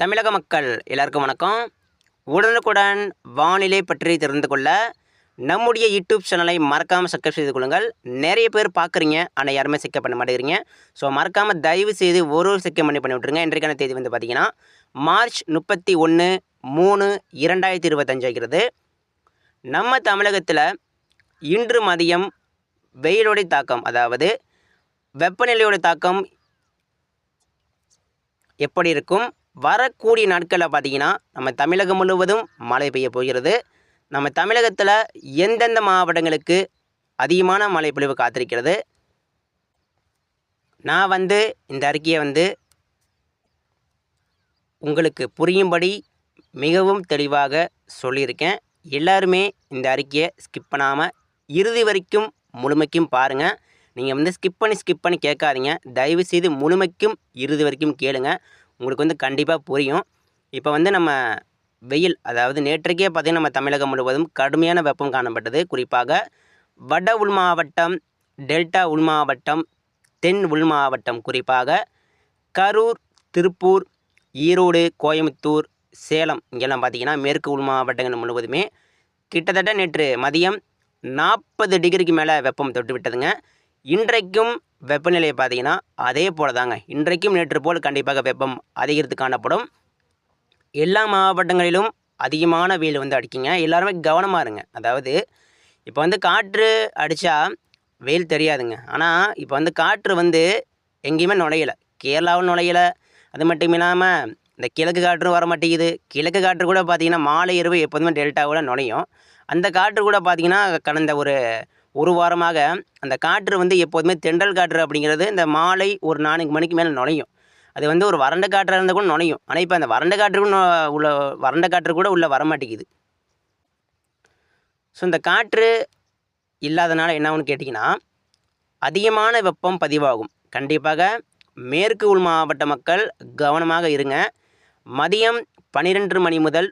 தமிழக மக்கள் எல்லாருக்கும் வணக்கம். உடனுக்குடன் வானிலை பற்றி தெரிந்து கொள்ள நம்முடைய யூடியூப் சேனலை மறக்காமல் சப்ஸ்கிரைப் செய்து கொள்ளுங்கள். நிறைய பேர் பார்க்குறீங்க ஆனால் யாருமே செக்கப் பண்ண மாட்டேங்கிறீங்க. ஸோ மறக்காமல் தயவு செய்து ஒரு ஒரு செக்கப் பண்ணி பண்ணி விட்ருங்க இன்றைக்கான தேதி வந்து பார்த்தீங்கன்னா மார்ச் முப்பத்தி ஒன்று மூணு இரண்டாயிரத்தி இருபத்தஞ்சு ஆகிறது. நம்ம தமிழகத்தில் இன்று மதியம் வெயிலோடைய தாக்கம் அதாவது வெப்பநிலையோட தாக்கம் எப்படி இருக்கும்? வரக்கூடிய நாட்களில் பார்த்தீங்கன்னா நம்ம தமிழகம் முழுவதும் மழை பெய்ய போகிறது. நம்ம தமிழகத்தில் எந்தெந்த மாவட்டங்களுக்கு அதிகமான மழை பொழிவு காத்திருக்கிறது? நான் வந்து இந்த அறிக்கையை வந்து உங்களுக்கு புரியும்படி மிகவும் தெளிவாக சொல்லியிருக்கேன். எல்லாருமே இந்த அறிக்கையை ஸ்கிப் பண்ணாமல் இறுதி வரைக்கும் முழுமைக்கும் பாருங்கள் நீங்கள் வந்து ஸ்கிப் பண்ணி ஸ்கிப் பண்ணி கேட்காதீங்க. தயவு செய்து முழுமைக்கும் இறுதி வரைக்கும் கேளுங்கள் உங்களுக்கு வந்து கண்டிப்பாக புரியும். இப்போ வந்து நம்ம வெயில் அதாவது நேற்றைக்கே பார்த்தீங்கன்னா நம்ம தமிழகம் முழுவதும் கடுமையான வெப்பம் காணப்பட்டது. குறிப்பாக வட உள் மாவட்டம் டெல்டா உள் மாவட்டம் தென் உள் மாவட்டம். குறிப்பாக கரூர் திருப்பூர் ஈரோடு கோயம்புத்தூர் சேலம் இங்கெல்லாம் பார்த்திங்கன்னா மேற்கு உள் மாவட்டங்கள் முழுவதுமே கிட்டத்தட்ட நேற்று மதியம் நாற்பது டிகிரிக்கு மேலே வெப்பம் தொட்டு விட்டதுங்க இன்றைக்கும் வெப்பநிலையை பார்த்தீங்கன்னா அதே போல தாங்க இன்றைக்கும் நேற்று போல் கண்டிப்பாக வெப்பம் அதிகரித்து காணப்படும். எல்லா மாவட்டங்களிலும் அதிகமான வெயில் வந்து அடிக்குங்க. எல்லாருமே கவனமாக இருங்க. அதாவது இப்போ வந்து காற்று அடித்தா வெயில் தெரியாதுங்க. ஆனால் இப்போ வந்து காற்று வந்து எங்கேயுமே நுழையலை. கேரளாவும் நுழையலை. அது மட்டும் இல்லாமல் இந்த கிழக்கு காற்றும் வர மாட்டேங்குது. கிழக்கு காற்று கூட பார்த்திங்கன்னா மாலை இரவு எப்போதுமே டெல்டாவில் நுழையும். அந்த காற்று கூட பார்த்திங்கன்னா கடந்த ஒரு ஒரு வாரமாக அந்த காற்று வந்து எப்போதுமே தென்றல் காற்று அப்படிங்கிறது இந்த மாலை ஒரு நான்கு மணிக்கு மேலே நுழையும். அது வந்து ஒரு வறண்ட காற்றாக இருந்தால் கூட நுழையும். ஆனால் இப்போ அந்த வறண்ட காற்றுக்கும் உள்ள வறண்ட காற்று கூட உள்ளே வரமாட்டேங்குது. ஸோ இந்த காற்று இல்லாதனால என்ன ஆகும்னு கேட்டிங்கன்னா அதிகமான வெப்பம் பதிவாகும். கண்டிப்பாக மேற்கு உள் மாவட்ட மக்கள் கவனமாக இருங்க. மதியம் பன்னிரெண்டு மணி முதல்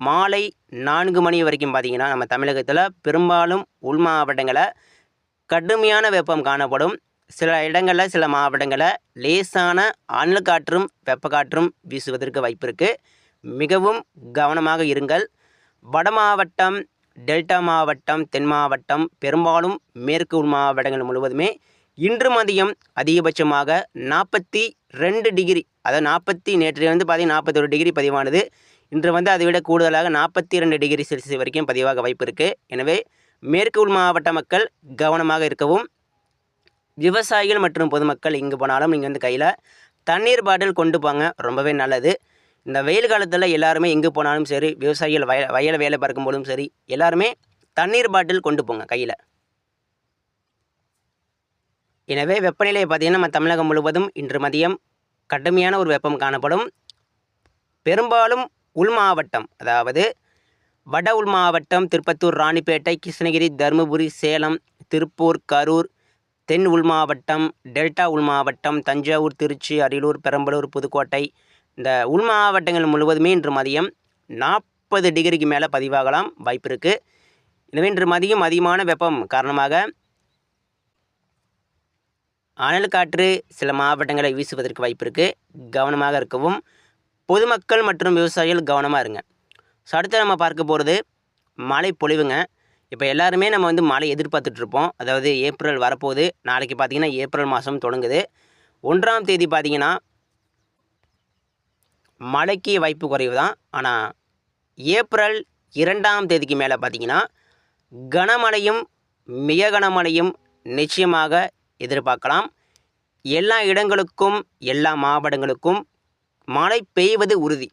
மாலை நான்கு மணி வரைக்கும் பார்த்தீங்கன்னா நம்ம தமிழகத்தில் பெரும்பாலும் உள் மாவட்டங்களில் கடுமையான வெப்பம் காணப்படும். சில இடங்களில் சில மாவட்டங்களில் லேசான அனல் காற்றும் வெப்பக்காற்றும் வீசுவதற்கு வாய்ப்பு இருக்குது மிகவும் கவனமாக இருங்கள். வட மாவட்டம் டெல்டா மாவட்டம் தென் மாவட்டம் பெரும்பாலும் மேற்கு உள் மாவட்டங்கள் முழுவதுமே இன்று மதியம் அதிகபட்சமாக நாற்பத்தி ரெண்டு டிகிரி அதாவது நாற்பத்தி நேற்று வந்து பார்த்தீங்கன்னா நாற்பத்தொரு டிகிரி பதிவானது. இன்று வந்து அதை விட கூடுதலாக நாற்பத்தி ரெண்டு டிகிரி செல்சியஸ் வரைக்கும் பதிவாக வாய்ப்பு இருக்குது எனவே மேற்கு உள் மாவட்ட மக்கள் கவனமாக இருக்கவும் விவசாயிகள் மற்றும் பொதுமக்கள் இங்கு போனாலும் நீங்கள் வந்து கையில் தண்ணீர் பாட்டில் கொண்டு போங்க ரொம்பவே நல்லது. இந்த வெயில் காலத்தில் எல்லாருமே எங்கே போனாலும் சரி விவசாயிகள் வய வயலை வேலை பார்க்கும்போதும் சரி எல்லாருமே தண்ணீர் பாட்டில் கொண்டு போங்க கையில். எனவே வெப்பநிலையை பார்த்திங்கன்னா நம்ம தமிழகம் முழுவதும் இன்று மதியம் கடுமையான ஒரு வெப்பம் காணப்படும். பெரும்பாலும் உள் மாவட்டம் அதாவது வட உள் மாவட்டம் திருப்பத்தூர் ராணிப்பேட்டை கிருஷ்ணகிரி தருமபுரி சேலம் திருப்பூர் கரூர் தென் உள் மாவட்டம் டெல்டா உள் மாவட்டம் தஞ்சாவூர் திருச்சி அரியலூர் பெரம்பலூர் புதுக்கோட்டை. இந்த உள் மாவட்டங்கள் முழுவதுமே இன்று மதியம் நாற்பது டிகிரிக்கு மேலே பதிவாகலாம் வாய்ப்பு இருக்குது எனவே இன்று மதியம் அதிகமான வெப்பம் காரணமாக அனல் காற்று சில மாவட்டங்களை வீசுவதற்கு வாய்ப்பு இருக்குது கவனமாக இருக்கவும் பொதுமக்கள் மற்றும் விவசாயிகள் கவனமாக இருங்க. ஸோ அடுத்து நம்ம பார்க்க போகிறது மழை பொழிவுங்க. இப்போ எல்லாருமே நம்ம வந்து மழை எதிர்பார்த்துட்ருப்போம் அதாவது ஏப்ரல் வரப்போகுது. நாளைக்கு பார்த்தீங்கன்னா ஏப்ரல் மாதம் தொடங்குது. ஒன்றாம் தேதி பார்த்தீங்கன்னா மழைக்கு வாய்ப்பு குறைவு தான் ஆனால் ஏப்ரல் இரண்டாம் தேதிக்கு மேலே பார்த்தீங்கன்னா கனமழையும் மிக கனமழையும் நிச்சயமாக எதிர்பார்க்கலாம். எல்லா இடங்களுக்கும் எல்லா மாவட்டங்களுக்கும் மழை பெய்வது உறுதி.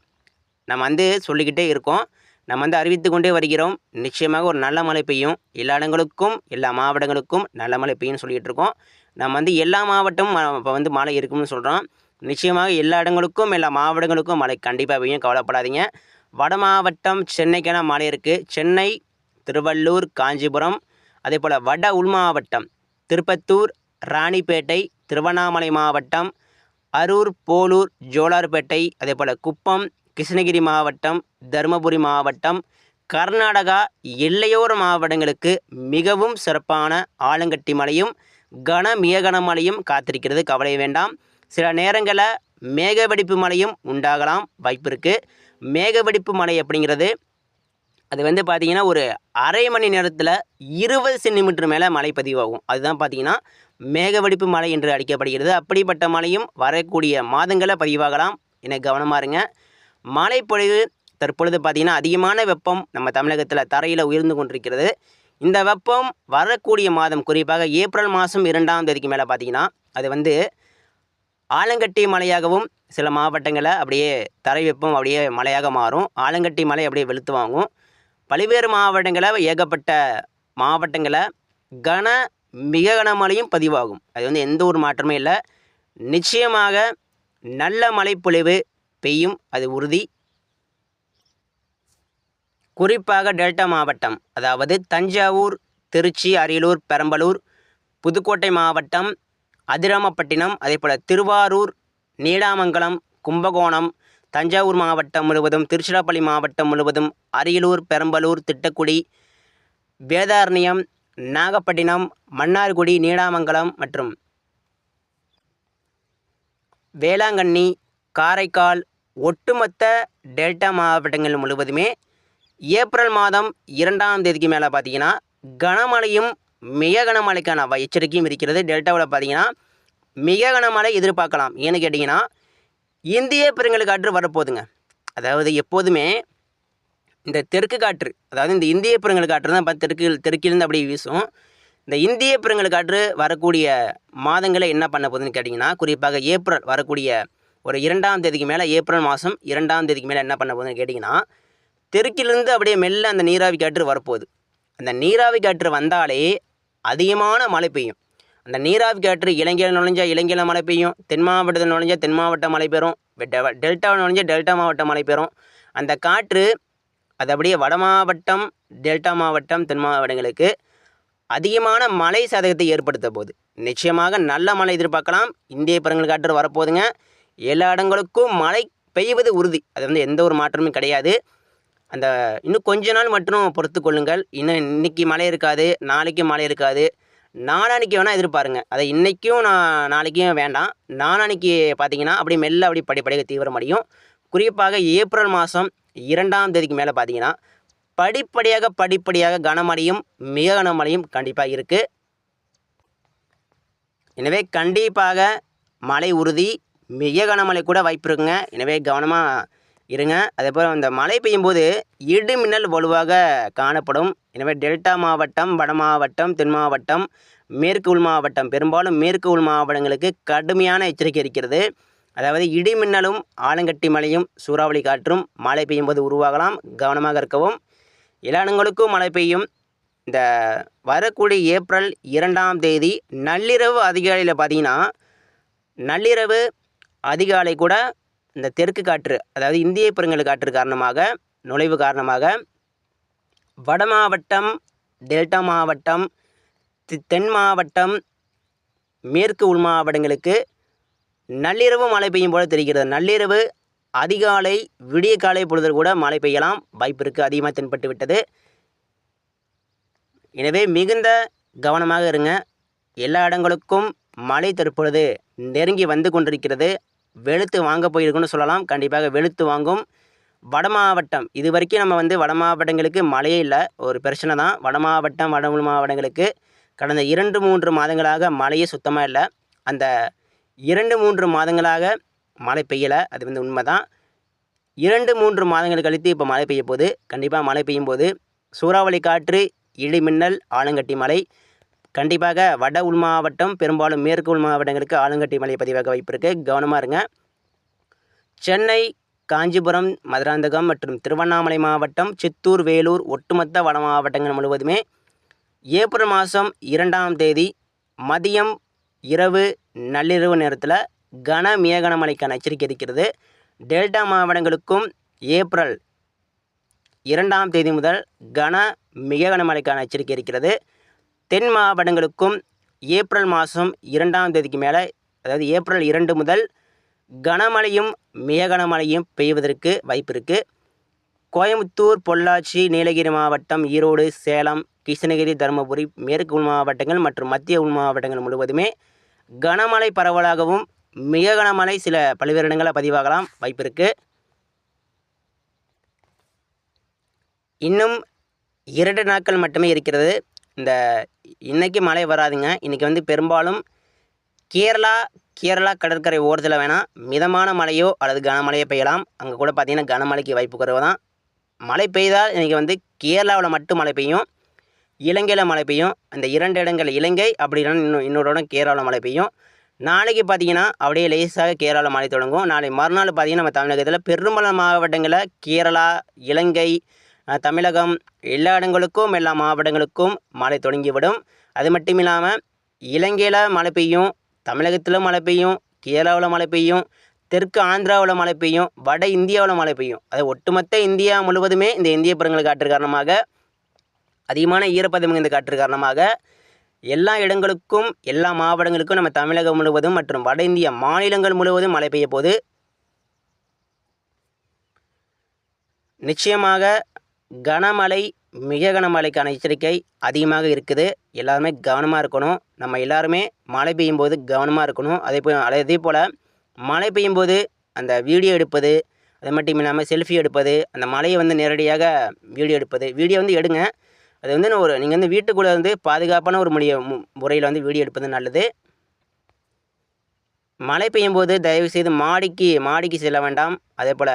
நம்ம வந்து சொல்லிக்கிட்டே இருக்கோம். நம்ம வந்து அறிவித்து கொண்டே வருகிறோம். நிச்சயமாக ஒரு நல்ல மழை பெய்யும். எல்லா இடங்களுக்கும் எல்லா மாவட்டங்களுக்கும் நல்ல மழை பெய்யும்னு சொல்லிகிட்டு இருக்கோம். நம்ம வந்து எல்லா மாவட்டமும் இப்போ வந்து மழை இருக்கும்னு சொல்கிறோம் நிச்சயமாக எல்லா இடங்களுக்கும் எல்லா மாவட்டங்களுக்கும் மழை கண்டிப்பாக பெய்யும். கவலைப்படாதீங்க. வட மாவட்டம் சென்னைக்கான மழை இருக்குது சென்னை திருவள்ளூர் காஞ்சிபுரம் அதே போல் வட உள் மாவட்டம் திருப்பத்தூர் ராணிப்பேட்டை திருவண்ணாமலை மாவட்டம் அரூர் போலூர் ஜோலார்பேட்டை அதே போல் குப்பம் கிருஷ்ணகிரி மாவட்டம் தருமபுரி மாவட்டம் கர்நாடகா எல்லையோர மாவட்டங்களுக்கு மிகவும் சிறப்பான ஆலங்கட்டி மழையும் கன மிக கனமழையும் காத்திருக்கிறது. கவலை வேண்டாம். சில நேரங்களில் மேகவெடிப்பு மழையும் உண்டாகலாம். வாய்ப்பு இருக்குது மேகவெடிப்பு மழை அப்படிங்கிறது அது வந்து பார்த்திங்கன்னா ஒரு அரை மணி நேரத்தில் இருபது சென்டிமீட்டர் மேலே மழை பதிவாகும். அதுதான் பார்த்திங்கன்னா மேகவெடிப்பு மழை என்று அழைக்கப்படுகிறது. அப்படிப்பட்ட மழையும் வரக்கூடிய மாதங்களை பதிவாகலாம். என கவனமாக இருங்க. மழைப்பொழிவு தற்பொழுது பார்த்திங்கன்னா அதிகமான வெப்பம் நம்ம தமிழகத்தில் தரையில் உயர்ந்து கொண்டிருக்கிறது. இந்த வெப்பம் வரக்கூடிய மாதம் குறிப்பாக ஏப்ரல் மாதம் இரண்டாம் தேதிக்கு மேலே பார்த்திங்கன்னா அது வந்து ஆலங்கட்டி மலையாகவும் சில மாவட்டங்களில் அப்படியே தரை வெப்பம் அப்படியே மழையாக மாறும். ஆலங்கட்டி மலை அப்படியே வெளுத்து வாங்கும். பல்வேறு மாவட்டங்களில் ஏகப்பட்ட மாவட்டங்களில் கன மிக கனமழையும் பதிவாகும். அது வந்து எந்த ஒரு மாற்றமே இல்லை. நிச்சயமாக நல்ல மழைப்பொழிவு பெய்யும். அது உறுதி. குறிப்பாக டெல்டா மாவட்டம் அதாவது தஞ்சாவூர் திருச்சி அரியலூர் பெரம்பலூர் புதுக்கோட்டை மாவட்டம் அதிராமப்பட்டினம் அதேபோல் திருவாரூர் நீடாமங்கலம் கும்பகோணம் தஞ்சாவூர் மாவட்டம் முழுவதும் திருச்சிராப்பள்ளி மாவட்டம் முழுவதும் அரியலூர் பெரம்பலூர் திட்டக்குடி வேதாரண்யம் நாகப்பட்டினம் மன்னார்குடி நீடாமங்கலம் மற்றும் வேளாங்கண்ணி காரைக்கால் ஒட்டுமொத்த டெல்டா மாவட்டங்கள் முழுவதுமே ஏப்ரல் மாதம் இரண்டாம் தேதிக்கு மேலே பார்த்தீங்கன்னா கனமழையும் மிக கனமழைக்கான எச்சரிக்கையும் இருக்கிறது. டெல்டாவில் பார்த்தீங்கன்னா மிக கனமழை எதிர்பார்க்கலாம். ஏன்னு கேட்டிங்கன்னா இந்திய பெருங்கல் வரப்போகுதுங்க. அதாவது எப்போதுமே இந்த தெற்கு காற்று அதாவது இந்த இந்திய பெருங்கல் காற்று தான் தெற்கு தெற்கிலிருந்து அப்படியே வீசும். இந்த இந்திய பெருங்கல் காற்று வரக்கூடிய மாதங்களை என்ன பண்ண போகுதுன்னு கேட்டிங்கன்னா குறிப்பாக ஏப்ரல் வரக்கூடிய ஒரு இரண்டாம் தேதிக்கு மேலே ஏப்ரல் மாதம் இரண்டாம் தேதிக்கு மேலே என்ன பண்ண போகுதுன்னு கேட்டிங்கன்னா தெற்கிலிருந்து அப்படியே மெல்ல அந்த நீராவி காற்று வரப்போகுது. அந்த நீராவி காற்று வந்தாலே அதிகமான மழை பெய்யும். அந்த நீராவி காற்று இலங்கையில் நுழைஞ்சால் இலங்கையில் மழை பெய்யும் தென் மாவட்டத்தில் நுழைஞ்சால் தென் மாவட்ட மழை பெறும் டெ- டெல்டாவில் நுழைஞ்சா டெல்டா மாவட்டம் மழை பெறும். அந்த காற்று அது அப்படியே வட மாவட்டம் டெல்டா மாவட்டம் தென் மாவட்டங்களுக்கு அதிகமான மழை சதகத்தை ஏற்படுத்த போகுது. நிச்சயமாக நல்ல மழை எதிர்பார்க்கலாம். இந்திய பெருங்கல் காற்று வரப்போகுதுங்க. எல்லா இடங்களுக்கும் மழை பெய்வது உறுதி. அது வந்து எந்த ஒரு மாற்றமும் கிடையாது. அந்த இன்னும் கொஞ்ச நாள் மட்டும் பொறுத்து கொள்ளுங்கள். இன்னும் இன்னைக்கு மழை இருக்காது நாளைக்கு மழை இருக்காது. நாளானிக்கு வேணால் எதிர்பாருங்க. அதை இன்றைக்கும் நான் நாளைக்கும் வேண்டாம். நாளானிக்கு பார்த்தீங்கன்னா அப்படி மெல்ல அப்படி படிப்படியாக தீவிரமடையும். குறிப்பாக ஏப்ரல் மாதம் இரண்டாம் தேதிக்கு மேலே பார்த்தீங்கன்னா படிப்படியாக படிப்படியாக கனமழையும் மிக கனமழையும் கண்டிப்பாக இருக்குது எனவே கண்டிப்பாக மழை உறுதி மிக கனமழை கூட வாய்ப்பு இருக்குங்க. எனவே கவனமாக இருங்க. அதேபோல் அந்த மழை பெய்யும்போது இடி மின்னல் வலுவாக காணப்படும். எனவே டெல்டா மாவட்டம் வட மாவட்டம் தென் மாவட்டம் மேற்கு உள் மாவட்டம் பெரும்பாலும் மேற்கு உள் மாவட்டங்களுக்கு கடுமையான எச்சரிக்கை இருக்கிறது. அதாவது இடிமின்னலும் ஆலங்கட்டி மழையும் சூறாவளி காற்றும் மழை பெய்யும்போது உருவாகலாம். கவனமாக இருக்கவும். இளநங்களுக்கும் மழை பெய்யும். இந்த வரக்கூடிய ஏப்ரல் இரண்டாம் தேதி நள்ளிரவு அதிகாலையில் பார்த்தீங்கன்னா நள்ளிரவு அதிகாலை கூட இந்த தெற்கு காற்று அதாவது இந்திய பெருங்கல் காற்று காரணமாக நுழைவு காரணமாக வட மாவட்டம் டெல்டா மாவட்டம் தென் மாவட்டம் மேற்கு உள் மாவட்டங்களுக்கு நள்ளிரவு மழை பெய்யும் போல தெரிகிறது. நள்ளிரவு அதிகாலை விடிய காலை பொழுதில் கூட மழை பெய்யலாம். வாய்ப்பு இருக்குது அதிகமாக தென்பட்டு விட்டது. எனவே மிகுந்த கவனமாக இருங்க. எல்லா இடங்களுக்கும் மழை தற்பொழுது நெருங்கி வந்து கொண்டிருக்கிறது. வெளுத்து வாங்க போயிருக்குன்னு சொல்லலாம். கண்டிப்பாக வெளுத்து வாங்கும். வட மாவட்டம் இது வரைக்கும் நம்ம வந்து வட மாவட்டங்களுக்கு மழையே இல்லை. ஒரு பிரச்சனை தான். வட மாவட்டம் வட மாவட்டங்களுக்கு கடந்த இரண்டு மூன்று மாதங்களாக மழையே சுத்தமாக இல்லை. அந்த இரண்டு மூன்று மாதங்களாக மழை பெய்யலை. அது வந்து உண்மை தான் இரண்டு மூன்று மாதங்கள் கழித்து இப்போ மழை பெய்ய போது கண்டிப்பாக மழை பெய்யும் போது சூறாவளி காற்று இடி மின்னல் ஆலங்கட்டி மழை கண்டிப்பாக வட உள் மாவட்டம் பெரும்பாலும் மேற்கு உள் மாவட்டங்களுக்கு ஆலங்கட்டி மழை பதிவாக வாய்ப்பு இருக்குது கவனமாக இருங்க. சென்னை காஞ்சிபுரம் மதுராந்தகம் மற்றும் திருவண்ணாமலை மாவட்டம் சித்தூர் வேலூர் ஒட்டுமொத்த வட மாவட்டங்கள் முழுவதுமே ஏப்ரல் மாதம் இரண்டாம் தேதி மதியம் இரவு நள்ளிரவு நேரத்தில் கன மேகனமழைக்கான எச்சரிக்கை இருக்கிறது டெல்டா மாவட்டங்களுக்கும் ஏப்ரல் இரண்டாம் தேதி முதல் கன மிக கனமழைக்கான எச்சரிக்கை இருக்கிறது. தென் மாவட்டங்களுக்கும் ஏப்ரல் மாதம் இரண்டாம் தேதிக்கு மேலே அதாவது ஏப்ரல் இரண்டு முதல் கனமழையும் மிக கனமழையும் பெய்வதற்கு வாய்ப்பு இருக்குது கோயம்புத்தூர் பொள்ளாச்சி நீலகிரி மாவட்டம் ஈரோடு சேலம் கிருஷ்ணகிரி தருமபுரி மேற்கு உள் மாவட்டங்கள் மற்றும் மத்திய உள் மாவட்டங்கள் முழுவதுமே கனமழை பரவலாகவும் மிக கனமழை சில பல்வேறு இடங்களில் பதிவாகலாம். வாய்ப்பு இருக்குது இன்னும் இரண்டு நாட்கள் மட்டுமே இருக்கிறது. இந்த இன்றைக்கி மழை வராதுங்க. இன்றைக்கி வந்து பெரும்பாலும் கேரளா கேரளா கடற்கரை ஓரத்தில் வேணால் மிதமான மழையோ அல்லது கனமழையோ பெய்யலாம். அங்கே கூட பார்த்தீங்கன்னா கனமழைக்கு வாய்ப்பு குறைவு தான் மழை பெய்தால் இன்றைக்கி வந்து கேரளாவில் மட்டும் மழை பெய்யும். இலங்கையில் மழை பெய்யும். அந்த இரண்டு இடங்கள் இலங்கை அப்படி இல்லைன்னா இன்னும் இன்னொரு இடம் கேரளாவில் மழை பெய்யும். நாளைக்கு பார்த்தீங்கன்னா அப்படியே லேசாக கேரளாவில் மழை தொடங்கும். நாளை மறுநாள் பார்த்தீங்கன்னா நம்ம தமிழகத்தில் பெரும்பாலான மாவட்டங்களில் கேரளா இலங்கை தமிழகம் எல்லா இடங்களுக்கும் எல்லா மாவட்டங்களுக்கும் மழை தொடங்கிவிடும். அது மட்டும் இல்லாமல் இலங்கையில் மழை பெய்யும் தமிழகத்தில் மழை பெய்யும் கேரளாவில் மழை பெய்யும் தெற்கு ஆந்திராவில் மழை பெய்யும் வட இந்தியாவில் மழை பெய்யும். அது ஒட்டுமொத்த இந்தியா முழுவதுமே இந்த இந்திய பெருங்கல் காற்று காரணமாக அதிகமான ஈரப்பதம் இந்த காற்று காரணமாக எல்லா இடங்களுக்கும் எல்லா மாவட்டங்களுக்கும் நம்ம தமிழகம் முழுவதும் மற்றும் வட இந்திய மாநிலங்கள் முழுவதும் மழை பெய்ய போது நிச்சயமாக கனமழை மிக கனமழைக்கான எச்சரிக்கை அதிகமாக இருக்குது. எல்லாருமே கவனமாக இருக்கணும். நம்ம எல்லாருமே மழை பெய்யும் போது கவனமாக இருக்கணும். அதே போல் அதே போல் மழை பெய்யும் போது அந்த வீடியோ எடுப்பது அது மட்டும் இல்லாமல் செல்ஃபி எடுப்பது அந்த மழையை வந்து நேரடியாக வீடியோ எடுப்பது. வீடியோ வந்து எடுங்க. அது வந்து நான் ஒரு நீங்கள் வந்து வீட்டுக்குள்ளே வந்து பாதுகாப்பான ஒரு முடிய முறையில் வந்து வீடியோ எடுப்பது நல்லது. மழை பெய்யும் போது தயவுசெய்து மாடிக்கு மாடிக்கு செல்ல வேண்டாம். அதே போல்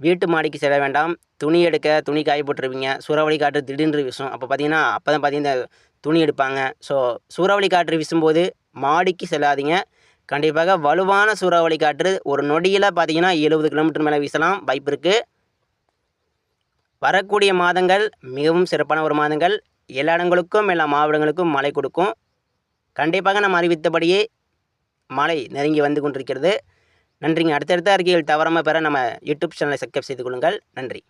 வீட்டு மாடிக்கு செல்ல வேண்டாம். துணி எடுக்க துணி காய போட்டுருவீங்க. சூறாவளி காற்று திடீர்னு வீசும். அப்போ பார்த்தீங்கன்னா அப்போ தான் பார்த்தீங்கன்னா துணி எடுப்பாங்க. ஸோ சூறாவளி காற்று வீசும்போது மாடிக்கு செல்லாதீங்க. கண்டிப்பாக வலுவான சூறாவளி காற்று ஒரு நொடியில் பார்த்தீங்கன்னா எழுபது கிலோமீட்டர் மேலே வீசலாம். வாய்ப்பு இருக்குது வரக்கூடிய மாதங்கள் மிகவும் சிறப்பான ஒரு மாதங்கள். எல்லா இடங்களுக்கும் எல்லா மாவட்டங்களுக்கும் மழை கொடுக்கும். கண்டிப்பாக நம்ம அறிவித்தபடியே மழை நெருங்கி வந்து கொண்டிருக்கிறது. நன்றிங்க. அடுத்தடுத்த அறிக்கைகள் தவறாமல் பெற நம்ம யூடியூப் சேனலை சப்ஸ்கிரைப் செய்து கொள்ளுங்கள். நன்றி.